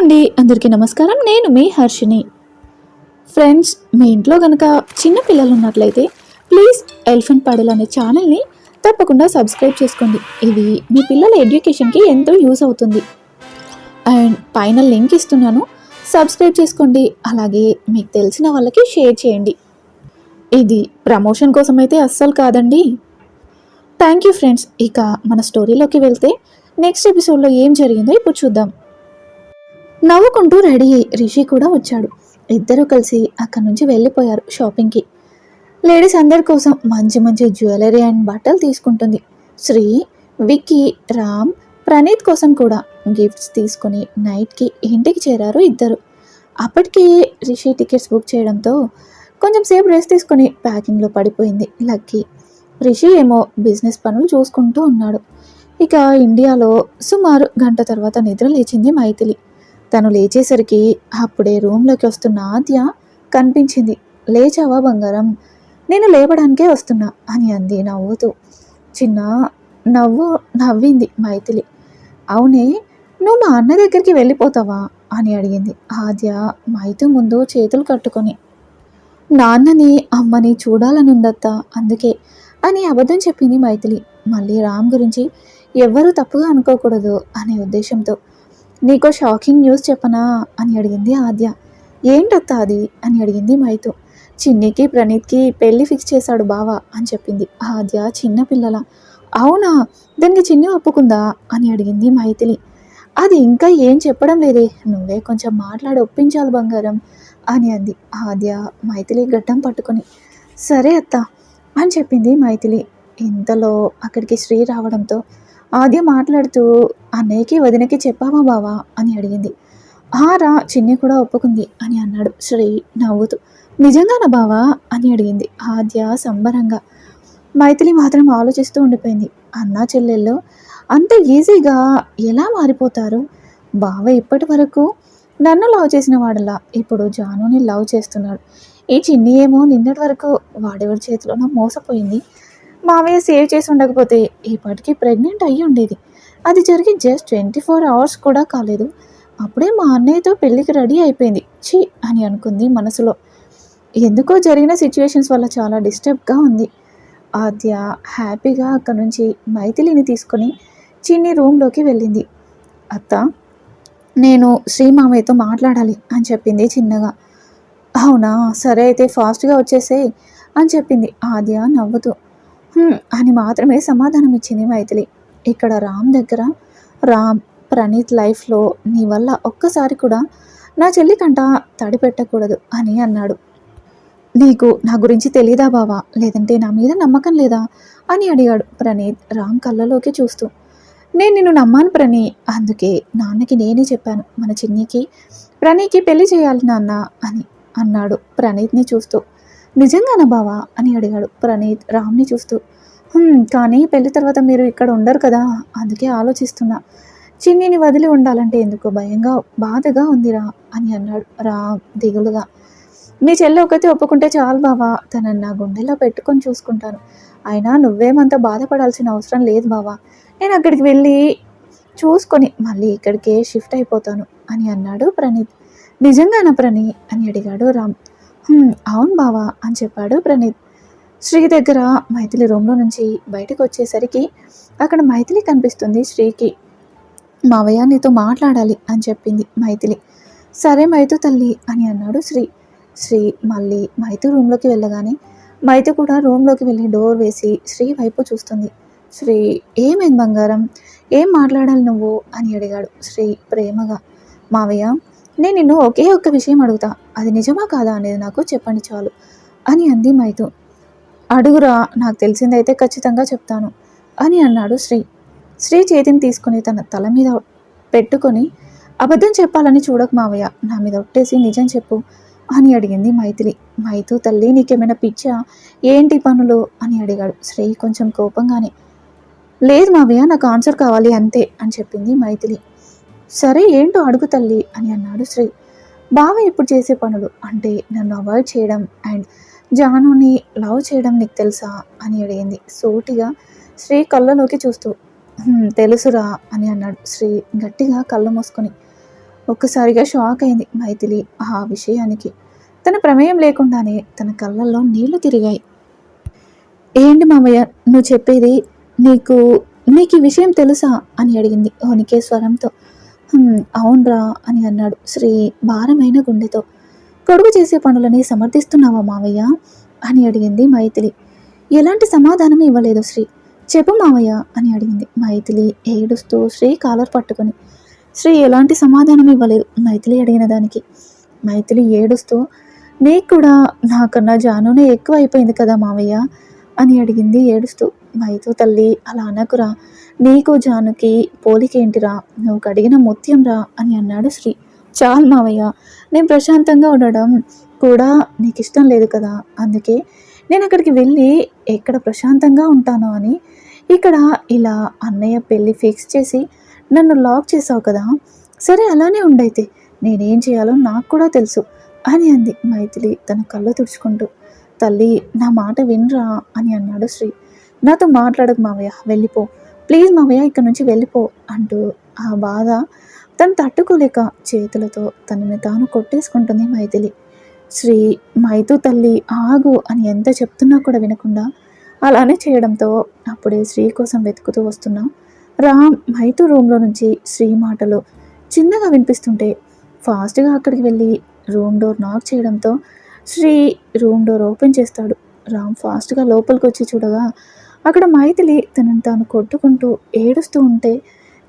అండి. అందరికీ నమస్కారం. నేను మీ హర్షిని ఫ్రెండ్స్ మీ ఇంట్లో కనుక చిన్న పిల్లలు ఉన్నట్లయితే ప్లీజ్ ఎలిఫెంట్ పాడల్ అనే ఛానల్ని తప్పకుండా సబ్స్క్రైబ్ చేసుకోండి. ఇది మీ పిల్లల ఎడ్యుకేషన్కి ఎంతో యూస్ అవుతుంది. అండ్ పైన లింక్ ఇస్తున్నాను. సబ్స్క్రైబ్ చేసుకోండి. అలాగే మీకు తెలిసిన వాళ్ళకి షేర్ చేయండి. ఇది ప్రమోషన్ కోసం అయితే అస్సలు కాదండి. థ్యాంక్ యూ ఫ్రెండ్స్ ఇక మన స్టోరీలోకి వెళ్తే నెక్స్ట్ ఎపిసోడ్లో ఏం జరిగిందో ఇప్పుడు చూద్దాం. నవ్వుకుంటూ రెడీ అయ్యి రిషి కూడా వచ్చాడు. ఇద్దరూ కలిసి అక్కడి నుంచి వెళ్ళిపోయారు షాపింగ్కి. లేడీస్ అందరి కోసం మంచి మంచి జ్యువెలరీ అండ్ బట్టలు తీసుకుంటుంది. శ్రీ విక్కీ రామ్ ప్రణీత్ కోసం కూడా గిఫ్ట్స్ తీసుకుని నైట్కి ఇంటికి చేరారు ఇద్దరు. అప్పటికి రిషి టికెట్స్ బుక్ చేయడంతో కొంచెం సేపు రెస్ట్ తీసుకొని ప్యాకింగ్లో పడిపోయింది లక్కీ. రిషి ఏమో బిజినెస్ పనులు చూసుకుంటూ ఉన్నాడు. ఇక ఇండియాలో సుమారు గంట తర్వాత నిద్ర లేచింది మైథిలి. తను లేచేసరికి అప్పుడే రూమ్లోకి వస్తున్న ఆద్య కనిపించింది. లేచావా బంగారం? నేను లేవడానికే వస్తున్నా అని అంది నవ్వుతూ. చిన్న నవ్వు నవ్వింది మైథిలి. అవునే నువ్వు మా అన్న దగ్గరికి వెళ్ళిపోతావా? అని అడిగింది ఆద్య మైతు ముందు చేతులు కట్టుకొని. నాన్నని అమ్మని చూడాలనుందత్త అందుకే అని అబద్ధం చెప్పింది మైథిలి. మళ్ళీ రామ్ గురించి ఎవ్వరూ తప్పుగా అనుకోకూడదు అనే ఉద్దేశంతో నీకో షాకింగ్ న్యూస్ చెప్పనా? అని అడిగింది ఆద్య. ఏంటత్త అది? అని అడిగింది మైతు. చిన్నికి ప్రణీత్కి పెళ్ళి ఫిక్స్ చేశాడు బావా అని చెప్పింది ఆద్య చిన్నపిల్లల అవునా? దానికి చిన్ని ఒప్పుకుందా? అని అడిగింది మైథిలి. అది ఇంకా ఏం చెప్పడం లేదే. నువ్వే కొంచెం మాట్లాడి ఒప్పించాలి బంగారం అని అంది ఆద్య మైథిలి గడ్డం పట్టుకొని. సరే అత్త అని చెప్పింది మైథిలి. ఇంతలో అక్కడికి శ్రీ రావడంతో ఆద్య మాట్లాడుతూ అన్నయ్యకి వదినకి చెప్పావా బావా? అని అడిగింది. ఆరా చిన్ని కూడా ఒప్పుకుంది అని అన్నాడు శ్రీ నవ్వుతూ. నిజంగానా బావా? అని అడిగింది ఆద్య సంబరంగా. మైథిలి మాత్రం ఆలోచిస్తూ ఉండిపోయింది. అన్నా చెల్లెళ్ళు అంత ఈజీగా ఎలా మారిపోతారు? బావ ఇప్పటి వరకు నన్ను లవ్ చేసిన వాడలా ఇప్పుడు జానుని లవ్ చేస్తున్నాడు. ఈ చిన్ని ఏమో నిన్నటి వరకు వాడెవరి చేతిలోనో మోసపోయింది. మావయ్య సేవ్ చేసి ఉండకపోతే ఇప్పటికీ ప్రెగ్నెంట్ అయ్యి ఉండేది. అది జరిగి జస్ట్ ట్వంటీ ఫోర్ అవర్స్ కూడా కాలేదు. అప్పుడే మా అన్నయ్యతో పెళ్ళికి రెడీ అయిపోయింది. ఛీ అని అనుకుంది మనసులో. ఎందుకో జరిగిన సిచ్యువేషన్స్ వల్ల చాలా డిస్టర్బ్గా ఉంది. ఆద్య హ్యాపీగా అక్కడ నుంచి మైథిలిని తీసుకొని చిన్ని రూమ్లోకి వెళ్ళింది. అత్త నేను శ్రీ మామయ్యతో మాట్లాడాలి అని చెప్పింది చిన్నగా. అవునా సరే అయితే ఫాస్ట్గా వచ్చేసేయ్ అని చెప్పింది. ఆద్య నవ్వుతూ. అని మాత్రమే సమాధానం ఇచ్చింది మైథిలి. ఇక్కడ రామ్ దగ్గర రామ్ ప్రణీత్ లైఫ్లో నీ వల్ల ఒక్కసారి కూడా నా చెల్లి కంట తడి పెట్టకూడదు అని అన్నాడు. నీకు నా గురించి తెలీదా బావా? లేదంటే నా మీద నమ్మకం లేదా? అని అడిగాడు ప్రణీత్ రామ్ కళ్ళలోకి చూస్తూ. నేను నిన్ను నమ్మాను ప్రణీ అందుకే నాన్నకి నేనే చెప్పాను. మన చిన్నికి ప్రణీకి పెళ్ళి చేయాలి నాన్న అని అన్నాడు ప్రణీత్ని చూస్తూ. నిజంగానా బావా? అని అడిగాడు ప్రణీత్ రామ్ని చూస్తూ. కానీ పెళ్ళి తర్వాత మీరు ఇక్కడ ఉండరు కదా? అందుకే ఆలోచిస్తున్నా. చిన్నిని వదిలి ఉండాలంటే ఎందుకో భయంగా బాధగా ఉందిరా? అని అన్నాడు రామ్ దిగులుగా. మీ చెల్లి ఒకటి ఒప్పుకుంటే చాలు బావా. తనని నా గుండెలో పెట్టుకొని చూసుకుంటాను. అయినా నువ్వేమంత బాధపడాల్సిన అవసరం లేదు బావా. నేను అక్కడికి వెళ్ళి చూసుకొని మళ్ళీ ఇక్కడికే షిఫ్ట్ అయిపోతాను అని అన్నాడు ప్రణీత్. నిజంగానా ప్రణీ? అని అడిగాడు రామ్. అవును బావా అని చెప్పాడు ప్రణీత్. శ్రీ దగ్గర మైథిలి రూమ్లో నుంచి బయటకు వచ్చేసరికి అక్కడ మైథిలి కనిపిస్తుంది శ్రీకి. మావయ్య నీతో మాట్లాడాలి అని చెప్పింది మైథిలి. సరే మైతు తల్లి అని అన్నాడు శ్రీ. శ్రీ మళ్ళీ మైతు రూమ్లోకి వెళ్ళగానే మైతు కూడా రూమ్లోకి వెళ్ళి డోర్ వేసి శ్రీ వైపు చూస్తుంది. శ్రీ ఏమైంది బంగారం? ఏం మాట్లాడాలి నువ్వు? అని అడిగాడు శ్రీ ప్రేమగా. మావయ్య నేను నిన్ను ఒకే ఒక్క విషయం అడుగుతా. అది నిజమా కాదా అనేది నాకు చెప్పండి చాలు అని అంది మైతు. అడుగురా నాకు తెలిసిందైతే ఖచ్చితంగా చెప్తాను అని అన్నాడు శ్రీ. శ్రీ చేతిని తీసుకుని తన తల మీద పెట్టుకొని అబద్ధం చెప్పాలని చూడకు మావయ్య నా మీద ఒట్టేసి నిజం చెప్పు అని అడిగింది మైథిలి. మైతు తల్లి నీకేమైనా పిచ్చా? ఏంటి పనులు? అని అడిగాడు శ్రీ కొంచెం కోపంగానే. లేదు మావయ్య నాకు ఆన్సర్ కావాలి అంతే అని చెప్పింది మైథిలి. సరే ఏంటో అడుగు తల్లి అని అన్నాడు శ్రీ. బావ ఇప్పుడు చేసే పనులు అంటే నన్ను అవాయిడ్ చేయడం అండ్ జానుని లవ్ చేయడం నీకు తెలుసా అని అడిగింది. సోటిగా శ్రీ కళ్ళలోకి చూస్తూ తెలుసురా అని అన్నాడు శ్రీ గట్టిగా కళ్ళు మూసుకొని. ఒక్కసారిగా షాక్ అయింది మైథిలి ఆ విషయానికి. తన ప్రమేయం లేకుండానే తన కళ్ళల్లో నీళ్ళు తిరిగాయి. ఏంటి మామయ్య నువ్వు చెప్పేది నీకు నీకు ఈ విషయం తెలుసా అని అడిగింది హోనికే స్వరంతో అవునరా అని అన్నాడు. శ్రీ భారమైన గుండెతో. కొడుకు చేసే పనులని సమర్థిస్తున్నావా మావయ్య? అని అడిగింది మైథిలి. ఎలాంటి సమాధానం ఇవ్వలేదు శ్రీ. చెప్పు మావయ్య అని అడిగింది. మైథిలి ఏడుస్తూ శ్రీ కాలర్ పట్టుకుని శ్రీ ఎలాంటి సమాధానం ఇవ్వలేదు మైథిలి అడిగిన దానికి. మైథిలి ఏడుస్తూ నీకు కూడా నాకన్నా జానునే ఎక్కువ అయిపోయింది కదా మావయ్య? అని అడిగింది. ఏడుస్తూ మైతో తల్లి అలా అనకురా. నీకు జానుకి పోలికేంటిరా? నువ్వు కడిగిన ముత్యం రా అని అన్నాడు శ్రీ. చాలు మావయ్య నేను ప్రశాంతంగా ఉండడం కూడా నీకు ఇష్టం లేదు కదా. అందుకే నేను అక్కడికి వెళ్ళి ఎక్కడ ప్రశాంతంగా ఉంటానో అని ఇక్కడ ఇలా అన్నయ్య పెళ్ళి ఫిక్స్ చేసి నన్ను లాక్ చేసావు కదా. సరే అలానే ఉండైతే నేనేం చేయాలో నాకు కూడా తెలుసు అని అంది మైథిలి తన కళ్ళు తుడుచుకుంటూ. తల్లి నా మాట వినరా అని అన్నాడు శ్రీ. నాతో మాట్లాడకు మావయ్య వెళ్ళిపో. ప్లీజ్ మావయ్య ఇక్కడ నుంచి వెళ్ళిపో అంటూ ఆ బాధ తను తట్టుకోలేక చేతులతో తనని తాను కొట్టేసుకుంటుంది మైథిలి. శ్రీ మైతు తల్లి ఆగు అని ఎంత చెప్తున్నా కూడా వినకుండా అలానే చేయడంతో అప్పుడే శ్రీ కోసం వెతుకుతూ వస్తున్నా. రామ్ మైతు రూమ్లో నుంచి శ్రీ మాటలు చిన్నగా వినిపిస్తుంటే ఫాస్ట్గా అక్కడికి వెళ్ళి రూమ్ డోర్ నాక్ చేయడంతో శ్రీ రూమ్ డోర్ ఓపెన్ చేస్తాడు. రామ్ ఫాస్ట్గా లోపలికి వచ్చి చూడగా అక్కడ మైథిలి తనని తాను కొట్టుకుంటూ ఏడుస్తూ ఉంటే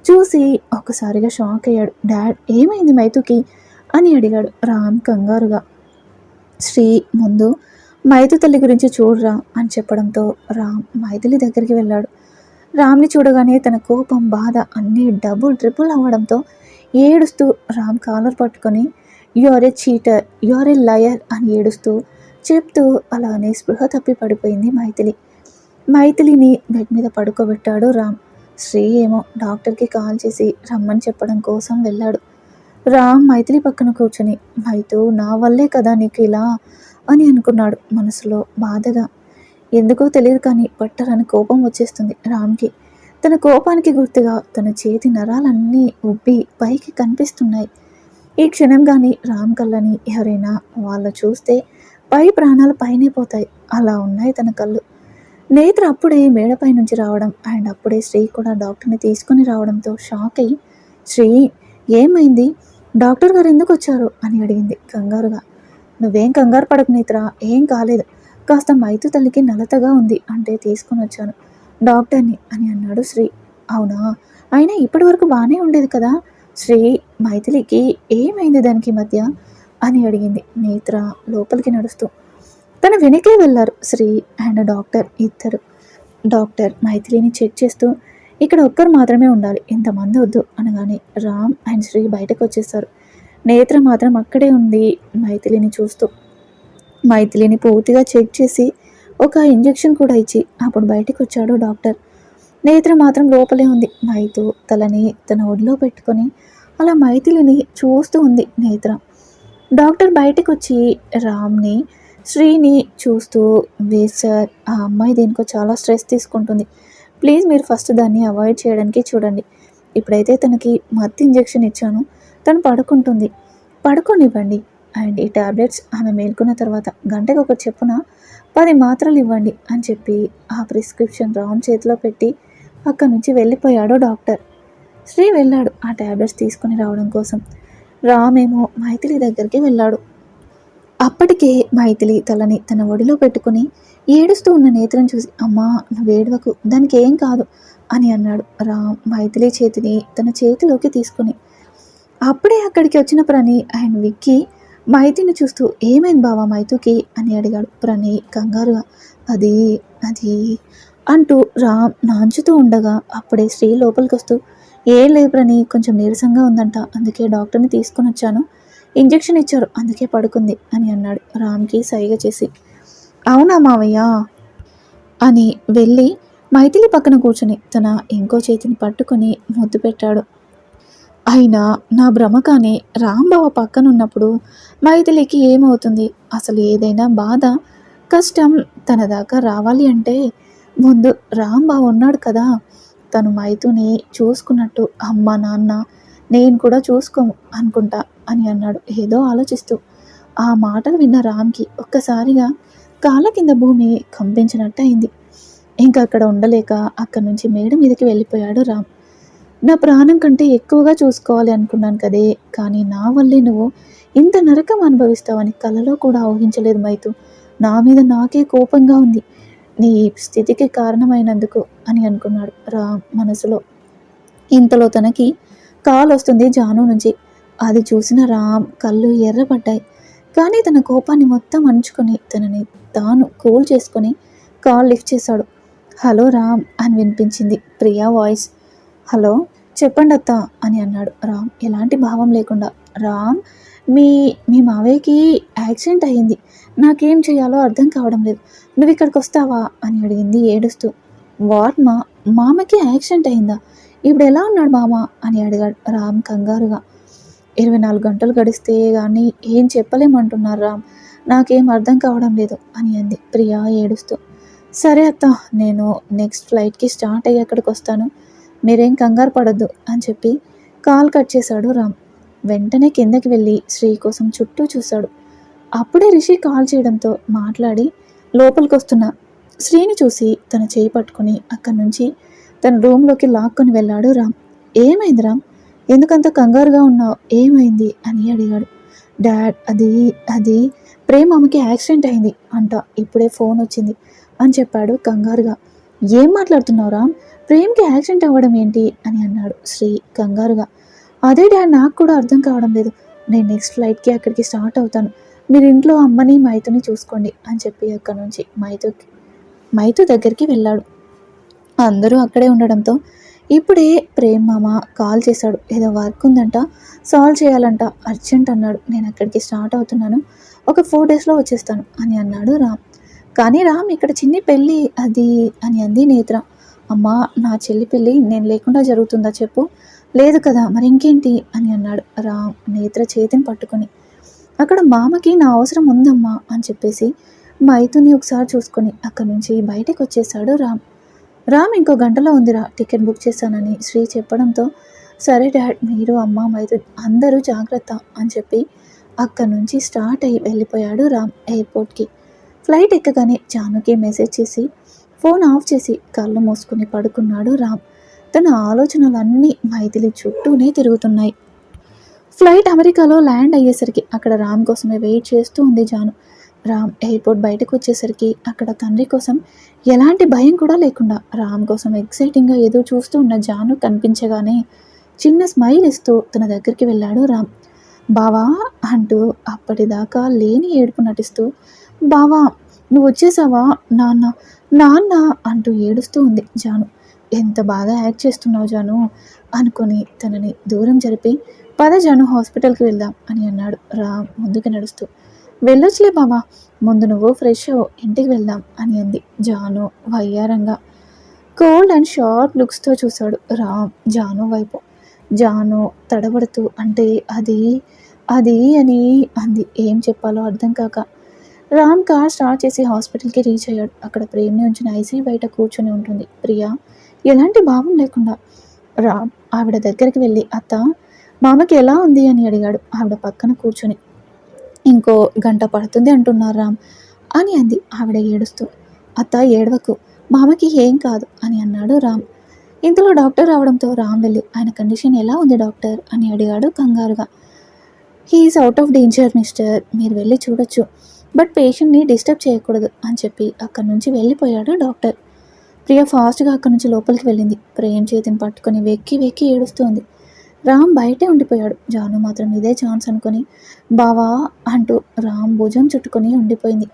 చూసి ఒక్కసారిగా షాక్ అయ్యాడు. డాడ్ ఏమైంది మైతుకి అని అడిగాడు రామ్ కంగారుగా. శ్రీ ముందు మైతు తల్లి గురించి చూడరా అని చెప్పడంతో రామ్ మైథిలి దగ్గరికి వెళ్ళాడు. రామ్ని చూడగానే తన కోపం బాధ అన్నీ డబుల్ ట్రిపుల్ అవ్వడంతో ఏడుస్తూ రామ్ కాలర్ పట్టుకొని your a cheater your a liar అని ఏడుస్తూ చెప్తూ అలానే స్పృహ తప్పి పడిపోయింది మైథిలి. మైథిలిని బెడ్ మీద పడుకోబెట్టాడు రామ్. శ్రీ ఏమో డాక్టర్కి కాల్ చేసి రమ్మని చెప్పడం కోసం వెళ్ళాడు. రామ్ మైథిలి పక్కన కూర్చొని మైతు నా వల్లే కదా నీకు ఇలా అని అనుకున్నాడు మనసులో బాధగా. ఎందుకో తెలియదు కానీ పట్టరని కోపం వచ్చేస్తుంది రామ్కి. తన కోపానికి గుర్తుగా తన చేతి నరాలన్నీ ఉబ్బి పైకి కనిపిస్తున్నాయి. ఈ క్షణం కానీ రామ్ కళ్ళని ఎవరైనా వాళ్ళు చూస్తే పై ప్రాణాలు పైనే పోతాయి. అలా ఉన్నాయి తన కళ్ళు. నేత్ర అప్పుడే మేడపై నుంచి రావడం అండ్ అప్పుడే శ్రీ కూడా డాక్టర్ని తీసుకొని రావడంతో షాక్ అయ్యి శ్రీ ఏమైంది? డాక్టర్ గారు ఎందుకు వచ్చారు? అని అడిగింది కంగారుగా. నువ్వేం కంగారు పడకు నేత్ర ఏం కాలేదు. కాస్త మైతు తల్లికి నలతగా ఉంది అంటే తీసుకొని వచ్చాను డాక్టర్ని అని అన్నాడు శ్రీ. అవునా? అయినా ఇప్పటి వరకు బాగానే ఉండేది కదా? శ్రీ మైథిలికి ఏమైంది దానికి ఈ మధ్య? అని అడిగింది. నేత్ర లోపలికి నడుస్తూ. తన వెనకే వెళ్ళారు శ్రీ అండ్ డాక్టర్ ఇద్దరు. డాక్టర్ మైథిలిని చెక్ చేస్తూ ఇక్కడ ఒక్కరు మాత్రమే ఉండాలి ఇంతమంది వద్దు అనగానే రామ్ అండ్ శ్రీ బయటకు వచ్చేస్తారు. నేత్ర మాత్రం అక్కడే ఉంది మైథిలిని చూస్తూ. మైథిలిని పూర్తిగా చెక్ చేసి ఒక ఇంజెక్షన్ కూడా ఇచ్చి అప్పుడు బయటకు వచ్చాడు డాక్టర్. నేత్ర మాత్రం లోపలే ఉంది. మైతు తలని తన ఒడిలో పెట్టుకొని అలా మైథిలిని చూస్తూ ఉంది నేత్ర. డాక్టర్ బయటకు వచ్చి రామ్ని శ్రీని చూస్తూ "వేర్ సార్ ఆ అమ్మాయి దీనికో చాలా స్ట్రెస్ తీసుకుంటుంది. ప్లీజ్ మీరు ఫస్ట్ దాన్ని అవాయిడ్ చేయడానికి చూడండి. ఇప్పుడైతే తనకి మత్తు ఇంజెక్షన్ ఇచ్చాను. తను పడుకుంటుంది. పడుకోనివ్వండి. అండ్ ఈ టాబ్లెట్స్ ఆమె మేల్కొన్న తర్వాత గంటకు ఒకటి చెప్పున పది మాత్రలు ఇవ్వండి అని చెప్పి ఆ ప్రిస్క్రిప్షన్ రామ్ చేతిలో పెట్టి అక్కడి నుంచి వెళ్ళిపోయాడు డాక్టర్. శ్రీ వెళ్ళాడు ఆ టాబ్లెట్స్ తీసుకుని రావడం కోసం. రామేమో మైథిలి దగ్గరికి వెళ్ళాడు. అప్పటికే మైథిలి తలని తన ఒడిలో పెట్టుకుని ఏడుస్తూ ఉన్న నేత్రం చూసి అమ్మా నువ్వు దానికి ఏం కాదు అని అన్నాడు రామ్ మైథిలి చేతిని తన చేతిలోకి తీసుకుని. అప్పుడే అక్కడికి వచ్చిన ప్రణి అండ్ విక్కీ మైతిని చూస్తూ ఏమైంది బావా మైతుకి అని అడిగాడు ప్రణి కంగారుగా. అది అది అంటూ రామ్ నాంచుతూ ఉండగా అప్పుడే స్త్రీ లోపలికి వస్తూ ఏం లేబ్రని కొంచెం నీరసంగా ఉందంట అందుకే డాక్టర్ని తీసుకొని వచ్చాను. ఇంజెక్షన్ ఇచ్చారు అందుకే పడుకుంది అని అన్నాడు రామ్కి సైగ చేసి. అవునా మావయ్య? అని వెళ్ళి మైథిలి పక్కన కూర్చుని తన ఇంకో చేతిని పట్టుకొని ముద్దు పెట్టాడు. అయినా నా భ్రమ కానీ రాంబావ పక్కన ఉన్నప్పుడు మైథిలికి ఏమవుతుంది? అసలు ఏదైనా బాధ కష్టం తన దాకా రావాలి అంటే ముందు రాంబావ ఉన్నాడు కదా. తను మైతుని చూసుకున్నట్టు అమ్మ నాన్న నేను కూడా చూసుకోము అనుకుంటా అని అన్నాడు. ఏదో ఆలోచిస్తూ. ఆ మాటలు విన్న రామ్కి ఒక్కసారిగా కాళ్ళ కింద భూమి కంపించినట్టు అయింది ఇంకా అక్కడ ఉండలేక అక్కడి నుంచి మేడ మీదకి వెళ్ళిపోయాడు రామ్. నా ప్రాణం కంటే ఎక్కువగా చూసుకోవాలి అనుకున్నాను కదే కానీ నా వల్లే నువ్వు ఇంత నరకం అనుభవిస్తావని కలలో కూడా ఊహించలేదు మైతు నా మీద నాకే కోపంగా ఉంది. నీ స్థితికి కారణమైనందుకు అని అనుకున్నాడు రామ్ మనసులో. ఇంతలో తనకి కాల్ వస్తుంది జాను నుంచి. అది చూసిన రామ్ కళ్ళు ఎర్రబడ్డాయి. కానీ తన కోపాన్ని మొత్తం అణుచుకొని తనని తాను కూల్ చేసుకొని కాల్ లిఫ్ట్ చేశాడు. హలో రామ్ అని వినిపించింది ప్రియా వాయిస్. హలో చెప్పండి అత్త అని అన్నాడు రామ్. ఎలాంటి భావం లేకుండా. రామ్ మీ మీ మావయ్యకి యాక్సిడెంట్ అయ్యింది. నాకేం చేయాలో అర్థం కావడం లేదు. నువ్వు ఇక్కడికి వస్తావా? అని అడిగింది ఏడుస్తూ. వాట్ మా మామకి యాక్సిడెంట్ అయిందా ఇప్పుడు ఎలా ఉన్నాడు మామ? అని అడిగాడు రామ్ కంగారుగా. ఇరవై నాలుగు గంటలు గడిస్తే కానీ ఏం చెప్పలేమంటున్నారు రామ్. నాకేం అర్థం కావడం లేదు అని అంది ప్రియా ఏడుస్తూ. సరే అత్త నేను నెక్స్ట్ ఫ్లైట్కి స్టార్ట్ అయ్యి అక్కడికి వస్తాను? మీరేం కంగారు పడద్దు అని చెప్పి కాల్ కట్ చేశాడు రామ్. వెంటనే కిందకి వెళ్ళి శ్రీ కోసం చుట్టూ చూశాడు. అప్పుడే రిషి కాల్ చేయడంతో మాట్లాడి లోపలికి వస్తున్న శ్రీని చూసి తన చేయి పట్టుకొని అక్కడి నుంచి తన రూమ్లోకి లాక్కొని వెళ్ళాడు రామ్. ఏమైంది రామ్? ఎందుకంత కంగారుగా ఉన్నావు? ఏమైంది? అని అడిగాడు. డాడ్ అది అది ప్రేమమ్మకి ఆమెకి యాక్సిడెంట్ అయింది అంట. ఇప్పుడే ఫోన్ వచ్చింది అని చెప్పాడు కంగారుగా. ఏం మాట్లాడుతున్నావు రామ్? ప్రేమ్కి యాక్సిడెంట్ అవ్వడం ఏంటి? అని అన్నాడు శ్రీ కంగారుగా. అదే డాడ్ నాకు కూడా అర్థం కావడం లేదు. నేను నెక్స్ట్ ఫ్లైట్కి అక్కడికి స్టార్ట్ అవుతాను. మీరు ఇంట్లో అమ్మని మైతుని చూసుకోండి అని చెప్పి అక్కడ నుంచి మైతుకి మైతు దగ్గరికి వెళ్ళాడు. అందరూ అక్కడే ఉండడంతో ఇప్పుడే ప్రేమ్ మామ కాల్ చేశాడు. ఏదో వర్క్ ఉందంట సాల్వ్ చేయాలంట అర్జెంట్ అన్నాడు. నేను అక్కడికి స్టార్ట్ అవుతున్నాను. ఒక ఫోర్ డేస్లో వచ్చేస్తాను అని అన్నాడు రామ్. కానీ రామ్ ఇక్కడ చిన్ని పెళ్ళి అది అని అంది నేత్ర. అమ్మా నా చెల్లి పెళ్ళి నేను లేకుండా జరుగుతుందా చెప్పు? లేదు కదా మరి ఇంకేంటి? అని అన్నాడు. రామ్ నేత్ర చేతిని పట్టుకుని అక్కడ మామకి నా అవసరం ఉందమ్మా అని చెప్పేసి మైతుని ఒకసారి చూసుకొని అక్కడి నుంచి బయటకు వచ్చేసాడు రామ్. రామ్ ఇంకో గంటలో ఉందిరా టికెట్ బుక్ చేశానని శ్రీ చెప్పడంతో సరే డాడ్ మీరు అమ్మ మైతు అందరూ జాగ్రత్త అని చెప్పి అక్కడి నుంచి స్టార్ట్ అయ్యి వెళ్ళిపోయాడు రామ్ ఎయిర్పోర్ట్కి. ఫ్లైట్ ఎక్కగానే జానుకి మెసేజ్ చేసి ఫోన్ ఆఫ్ చేసి కళ్ళు మూసుకుని పడుకున్నాడు రామ్. తన ఆలోచనలన్నీ మైథిలి చుట్టూనే తిరుగుతున్నాయి. ఫ్లైట్ అమెరికాలో ల్యాండ్ అయ్యేసరికి అక్కడ రామ్ కోసమే వెయిట్ చేస్తూ ఉంది జాను. రామ్ ఎయిర్పోర్ట్ బయటకు వచ్చేసరికి అక్కడ తండ్రి కోసం ఎలాంటి భయం కూడా లేకుండా రామ్ కోసం ఎక్సైటింగ్గా ఎదురు చూస్తూ ఉన్న జాను కనిపించగానే చిన్న స్మైల్ ఇస్తూ తన దగ్గరికి వెళ్ళాడు రామ్. బావా అంటూ అప్పటిదాకా లేని ఏడుపు నటిస్తూ బావా నువ్వు వచ్చేసావా? నాన్న నాన్న అంటూ ఏడుస్తూ ఉంది జాను. ఎంత బాగా యాక్ట్ చేస్తున్నావు జాను? అనుకొని తనని దూరం జరిపి పద జాను హాస్పిటల్కి వెళ్దాం అని అన్నాడు. రామ్ ముందుకు నడుస్తూ. వెళ్ళొచ్చులే బాబా ముందు నువ్వు ఫ్రెష్ అవ్వు ఇంటికి వెళ్దాం అని అంది జాను వయ్యారంగా. కోల్డ్ అండ్ షార్ప్ లుక్స్తో చూశాడు రామ్ జాను వైపు. జాను తడబడుతూ అంటే అది అది అని అంది. ఏం చెప్పాలో అర్థం కాక. రామ్ కార్ స్టార్ట్ చేసి హాస్పిటల్కి రీచ్ అయ్యాడు. అక్కడ ప్రేమ్ని ఉంచిన ఐసీ బయట కూర్చొని ఉంటుంది. ప్రియా ఎలాంటి భావం లేకుండా రామ్ ఆవిడ దగ్గరికి వెళ్ళి అత్త మామకి ఎలా ఉంది? అని అడిగాడు ఆవిడ పక్కన కూర్చొని. ఇంకో గంట పడుతుంది అంటున్నారు రామ్ అని అంది ఆవిడ ఏడుస్తూ. అత్త ఏడవకు మామకి ఏం కాదు అని అన్నాడు రామ్. ఇంతలో డాక్టర్ రావడంతో రామ్ వెళ్ళి ఆయన కండిషన్ ఎలా ఉంది డాక్టర్? అని అడిగాడు కంగారుగా. He's out of danger mister. మీరు వెళ్ళి చూడొచ్చు. బట్ పేషెంట్ని డిస్టర్బ్ చేయకూడదు అని చెప్పి అక్కడి నుంచి వెళ్ళిపోయాడు డాక్టర్. ప్రియ ఫాస్ట్గా అక్కడి నుంచి లోపలికి వెళ్ళింది. ప్రేమ్ చేతిని పట్టుకొని వెక్కి వెక్కి ఏడుస్తోంది. రామ్ బయటే ఉండిపోయాడు. జాను మాత్రం ఇదే ఛాన్స్ అనుకొని బావా అంటూ రామ్ భుజం చుట్టుకొని ఉండిపోయింది.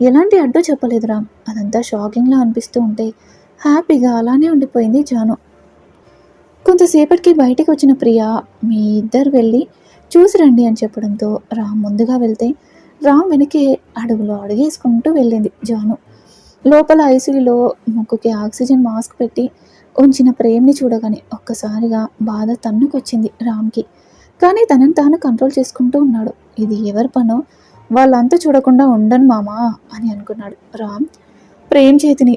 ఎలాంటి అడ్డు చెప్పలేదు రామ్. అదంతా షాకింగ్లా అనిపిస్తూ ఉంటే హ్యాపీగా అలానే ఉండిపోయింది జాను. కొంతసేపటికి బయటికి వచ్చిన ప్రియా మీ ఇద్దరు వెళ్ళి చూసి రండి అని చెప్పడంతో రామ్ ముందుగా వెళ్తే రామ్ వెనకే అడుగులో అడుగేసుకుంటూ వెళ్ళింది జాను. లోపల ఐసీయూలో ముక్కుకి ఆక్సిజన్ మాస్క్ పెట్టి ఉంచిన ప్రేమ్ని చూడగానే ఒక్కసారిగా బాధ తన్నుకొచ్చింది రామ్కి. కానీ తనని తాను కంట్రోల్ చేసుకుంటూ ఉన్నాడు. ఇది ఎవరి పనో? వాళ్ళంతా చూడకుండా ఉండను మామా? అని అనుకున్నాడు రామ్ ప్రేమ్ చేతిని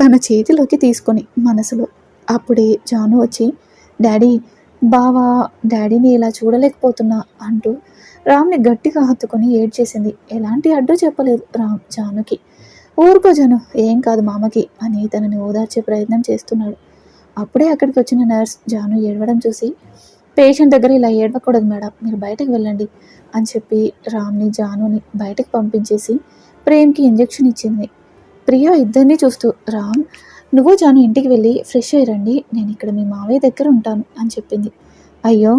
తన చేతిలోకి తీసుకొని మనసులో. అప్పుడే జాను వచ్చి డాడీ బావా డాడీని ఇలా చూడలేకపోతున్నా అంటూ రామ్ని గట్టిగా హత్తుకొని ఏడ్చేసింది. ఎలాంటి అడ్డు చెప్పలేదు రామ్ జానుకి. ఊరుకో జను ఏం కాదు మామకి అని తనని ఓదార్చే ప్రయత్నం చేస్తున్నాడు. అప్పుడే అక్కడికి వచ్చిన నర్స్ జాను ఏడవడం చూసి పేషెంట్ దగ్గర ఇలా ఏడవకూడదు మేడం మీరు బయటకు వెళ్ళండి అని చెప్పి రామ్ని జానుని బయటకు పంపించేసి ప్రేమ్కి ఇంజెక్షన్ ఇచ్చింది. ప్రియా ఇద్దరిని చూస్తూ రామ్ నువ్వు జాను ఇంటికి వెళ్ళి ఫ్రెష్ అయ్యి రండి నేను ఇక్కడ మీ మావయ్య దగ్గర ఉంటాను అని చెప్పింది. అయ్యో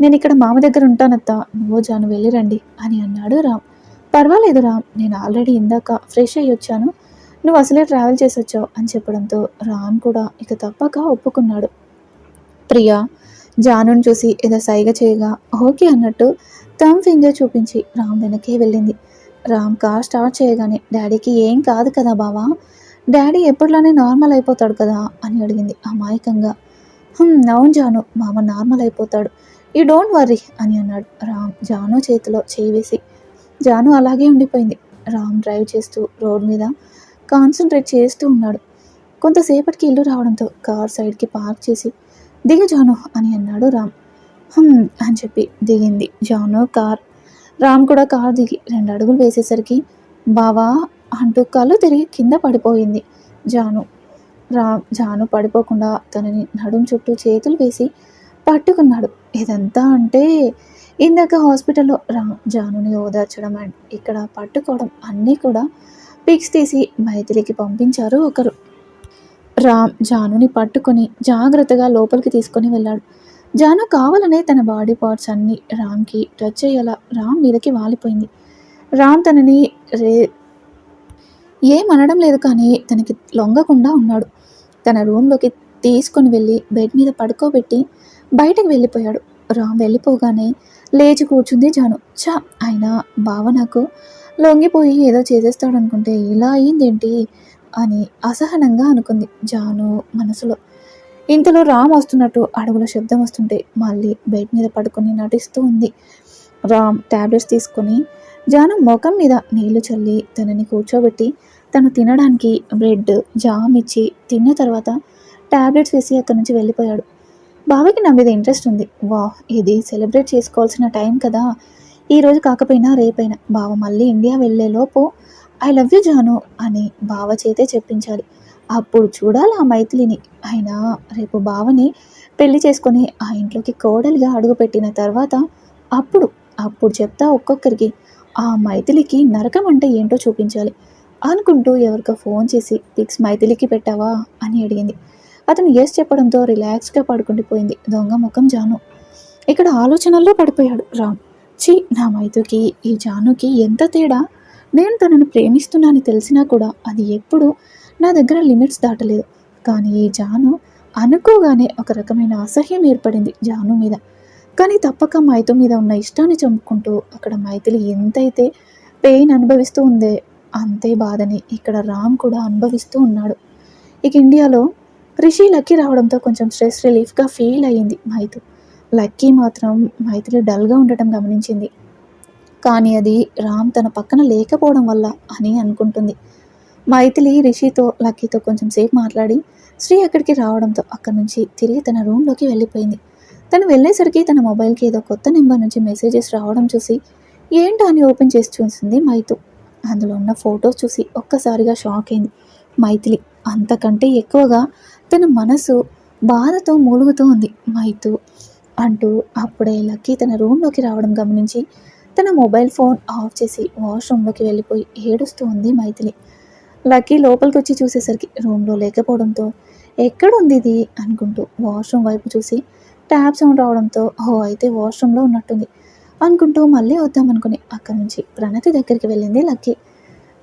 నేను ఇక్కడ మామ దగ్గర ఉంటానత్తా నువ్వు జాను వెళ్ళి రండి అని అన్నాడు రామ్. పర్వాలేదు రామ్ నేను ఆల్రెడీ ఇందాక ఫ్రెష్ అయ్యి వచ్చాను. నువ్వు అసలే ట్రావెల్ చేసి వచ్చావు అని చెప్పడంతో రామ్ కూడా ఇక తప్పక ఒప్పుకున్నాడు. ప్రియా జానుని చూసి ఏదో సైగ చేయగా ఓకే అన్నట్టు థమ్ ఫింగర్ చూపించి రామ్ వెనకే వెళ్ళింది. రామ్ కార్ స్టార్ట్ చేయగానే డాడీకి ఏం కాదు కదా బావా డాడీ ఎప్పట్లోనే నార్మల్ అయిపోతాడు కదా అని అడిగింది అమాయకంగా. అవును జాను మామ నార్మల్ అయిపోతాడు. ఈ డోంట్ వర్రీ అని అన్నాడు రామ్ జాను చేతిలో చేయి వేసి. జాను అలాగే ఉండిపోయింది. రామ్ డ్రైవ్ చేస్తూ రోడ్ మీద కాన్సన్ట్రేట్ చేస్తూ ఉన్నాడు. కొంతసేపటికి ఇల్లు రావడంతో కార్ సైడ్కి పార్క్ చేసి దిగు జాను అని అన్నాడు రామ్. "హుమ్" అని చెప్పి దిగింది జాను కార్. రామ్ కూడా కార్ దిగి రెండు అడుగులు వేసేసరికి బావా అంటూ కళ్ళు తిరిగి కింద పడిపోయింది జాను. రామ్ జాను పడిపోకుండా తనని నడుం చుట్టూ చేతులు వేసి పట్టుకున్నాడు. ఇదంతా అంటే ఇందాక హాస్పిటల్లో రామ్ జానుని ఓదార్చడం అండ్ ఇక్కడ పట్టుకోవడం అన్నీ కూడా పిక్స్ తీసి మైథిలికి పంపించారు ఒకరు. రామ్ జానుని పట్టుకొని జాగ్రత్తగా లోపలికి తీసుకొని వెళ్ళాడు. జాను కావాలనే తన బాడీ పార్ట్స్ అన్నీ రామ్కి టచ్ అయ్యేలా రామ్ మీదకి వాలిపోయింది. రామ్ తనని రే ఏమనడం లేదు కానీ తనకి లొంగకుండా ఉన్నాడు. తన రూమ్లోకి తీసుకొని వెళ్ళి బెడ్ మీద పడుకోబెట్టి బయటకు వెళ్ళిపోయాడు. రామ్ వెళ్ళిపోగానే లేచి కూర్చుంది జాను. చా ఆయన బావ నాకు లొంగిపోయి ఏదో చేసేస్తాడు అనుకుంటే ఇలా అయిందేంటి అని అసహనంగా అనుకుంది జాను మనసులో. ఇంతలో రామ్ వస్తున్నట్టు అడుగుల శబ్దం వస్తుంటే మళ్ళీ బెడ్ మీద పడుకొని నటిస్తూ ఉంది. రామ్ ట్యాబ్లెట్స్ తీసుకొని జాను ముఖం మీద నీళ్ళు చల్లి తనని కూర్చోబెట్టి తను తినడానికి బ్రెడ్ జామ్ ఇచ్చి తిన్న తర్వాత ట్యాబ్లెట్స్ వేసి అక్కడి నుంచి వెళ్ళిపోయాడు. బావకి నా మీద ఇంట్రెస్ట్ ఉంది. వా ఇది సెలబ్రేట్ చేసుకోవాల్సిన టైం కదా. ఈ రోజు కాకపోయినా రేపైనా బావ మళ్ళీ ఇండియా వెళ్ళే లోపు ఐ లవ్ యూ జాను అని బావ చేతే చెప్పించాలి. అప్పుడు చూడాలి ఆ మైథిలిని. అయినా రేపు బావని పెళ్ళి చేసుకొని ఆ ఇంట్లోకి కోడలిగా అడుగుపెట్టిన తర్వాత అప్పుడు అప్పుడు చెప్తా ఒక్కొక్కరికి ఆ మైథిలికి నరకం అంటే ఏంటో చూపించాలి. అనుకుంటూ ఎవరికో ఫోన్ చేసి పిక్స్ మైథిలికి పెట్టావా? అని అడిగింది. అతను ఎస్ చెప్పడంతో రిలాక్స్గా పడుకుండిపోయింది దొంగ ముఖం జాను. ఇక్కడ ఆలోచనల్లో పడిపోయాడు రామ్. ఛీ నా మైతుకి ఈ జానుకి ఎంత తేడా? నేను తనను ప్రేమిస్తున్నానని తెలిసినా కూడా అది ఎప్పుడు నా దగ్గర లిమిట్స్ దాటలేదు. కానీ ఈ జాను అనుకోగానే ఒక రకమైన అసహ్యం ఏర్పడింది జాను మీద. కానీ తప్పక మైతు మీద ఉన్న ఇష్టాన్ని చంపుకుంటూ అక్కడ మైథిలి ఎంతైతే పెయిన్ అనుభవిస్తూ ఉందే అంతే బాధని ఇక్కడ రామ్ కూడా అనుభవిస్తూ ఉన్నాడు. ఇక ఇండియాలో రిషి లక్కీ రావడంతో కొంచెం స్ట్రెస్ రిలీఫ్గా ఫీల్ అయ్యింది మైతు లక్కీ మాత్రం మైథిలి డల్గా ఉండటం గమనించింది. కానీ అది రామ్ తన పక్కన లేకపోవడం వల్ల అని అనుకుంటుంది. మైథిలి రిషితో లక్కీతో కొంచెం సేపు మాట్లాడి శ్రీ అక్కడికి రావడంతో అక్కడి నుంచి తిరిగి తన రూమ్లోకి వెళ్ళిపోయింది. తను వెళ్ళేసరికి తన మొబైల్కి ఏదో కొత్త నెంబర్ నుంచి మెసేజెస్ రావడం చూసి ఏంటో అని ఓపెన్ చేసి చూసింది మైతు అందులో ఉన్న ఫోటోస్ చూసి ఒక్కసారిగా షాక్ అయింది మైథిలి అంతకంటే ఎక్కువగా తన మనసు బాధతో మూలుగుతూ ఉంది. మైతు అంటూ అప్పుడే లక్కీ తన రూమ్లోకి రావడం గమనించి తన మొబైల్ ఫోన్ ఆఫ్ చేసి వాష్రూమ్లోకి వెళ్ళిపోయి ఏడుస్తూ ఉంది మైథిలి. లక్కీ లోపలికి వచ్చి చూసేసరికి రూమ్లో లేకపోవడంతో ఎక్కడుంది ఇది అనుకుంటూ వాష్రూమ్ వైపు చూసి ట్యాప్ సౌండ్ రావడంతో ఓ అయితే వాష్రూమ్లో ఉన్నట్టుంది అనుకుంటూ మళ్ళీ వద్దామనుకుని అక్కడి నుంచి ప్రణతి దగ్గరికి వెళ్ళింది లక్కీ.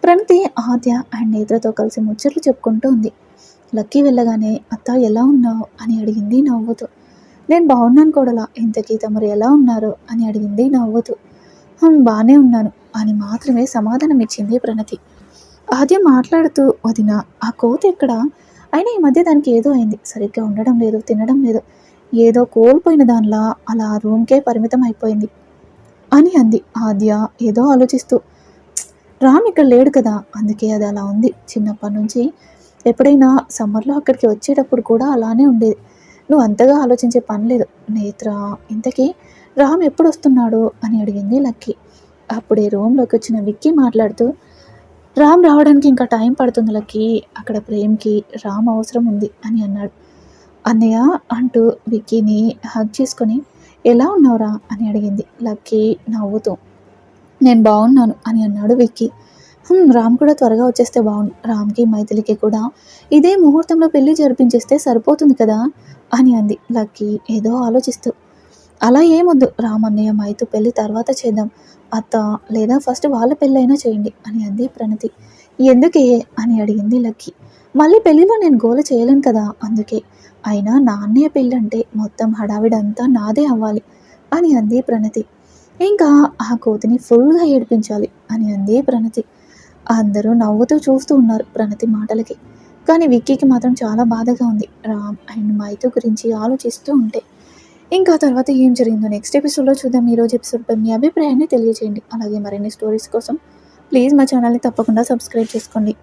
ప్రణతి ఆద్య అండ్ నిద్రతో కలిసి ముచ్చట్లు చెప్పుకుంటూ ఉంది. లక్కీ వెళ్ళగానే అత్త ఎలా ఉన్నావు? అని అడిగింది నవ్వుతూ. నేను బాగున్నాను కోడలా ఇంతకీ తమరు ఎలా ఉన్నారు? అని అడిగింది నవ్వుతూ. బాగానే ఉన్నాను అని మాత్రమే సమాధానం ఇచ్చింది ప్రణతి. ఆద్య మాట్లాడుతూ వదిన ఆ కోతి ఎక్కడ? అయినా ఈ మధ్య దానికి ఏదో అయింది. సరిగ్గా ఉండడం లేదు తినడం లేదు. ఏదో కోల్పోయిన దానిలా అలా రూమ్కే పరిమితం అయిపోయింది అని అంది ఆద్య ఏదో ఆలోచిస్తూ. రామ్ ఇక్కడ లేడు కదా అందుకే అది అలా ఉంది. చిన్నప్పటి నుంచి ఎప్పుడైనా సమ్మర్లో అక్కడికి వచ్చేటప్పుడు కూడా అలానే ఉండేది. నువ్వు అంతగా ఆలోచించే పని లేదు. నేత్ర ఇంతకీ రామ్ ఎప్పుడు వస్తున్నాడు? అని అడిగింది లక్కీ. అప్పుడే రూమ్లోకి వచ్చిన విక్కీ మాట్లాడుతూ రామ్ రావడానికి ఇంకా టైం పడుతుంది లక్కీ. అక్కడ ప్రేమ్కి రామ్ అవసరం ఉంది అని అన్నాడు. అన్నయ్య అంటూ విక్కీని హగ్ చేసుకొని ఎలా ఉన్నావురా? అని అడిగింది లక్కీ నవ్వుతూ. నేను బాగున్నాను అని అన్నాడు విక్కీ. రామ్ కూడా త్వరగా వచ్చేస్తే బాగుండు రామ్కి మైథిలికి కూడా. ఇదే ముహూర్తంలో పెళ్ళి జరిపించేస్తే సరిపోతుంది కదా? అని అంది లక్కీ ఏదో ఆలోచిస్తూ. అలా ఏమొద్దు రామ్ అన్నయ్య మైతు పెళ్ళి తర్వాత చేద్దాం. అత్త లేదా ఫస్ట్ వాళ్ళ పెళ్ళైనా చేయండి అని అంది ప్రణతి. ఎందుకే? అని అడిగింది లక్కీ. మళ్ళీ పెళ్ళిలో నేను గోల చేయలేను కదా? అందుకే. అయినా నా అన్నయ్య పెళ్ళంటే మొత్తం హడావిడంతా నాదే అవ్వాలి అని అంది ప్రణతి. ఇంకా ఆ కోతిని ఫుల్గా ఏడిపించాలి అని అంది ప్రణతి. అందరూ నవ్వుతూ చూస్తూ ఉన్నారు ప్రణతి మాటలకి. కానీ విక్కీకి మాత్రం చాలా బాధగా ఉంది. రామ్ అండ్ మైతు గురించి ఆలోచిస్తూ ఉంటే. ఇంకా తర్వాత ఏం జరిగిందో నెక్స్ట్ ఎపిసోడ్లో చూద్దాం. ఈరోజు ఎపిసోడ్పై మీ అభిప్రాయాన్ని తెలియజేయండి. అలాగే మరిన్ని స్టోరీస్ కోసం ప్లీజ్ మా ఛానల్ని తప్పకుండా సబ్స్క్రైబ్ చేసుకోండి.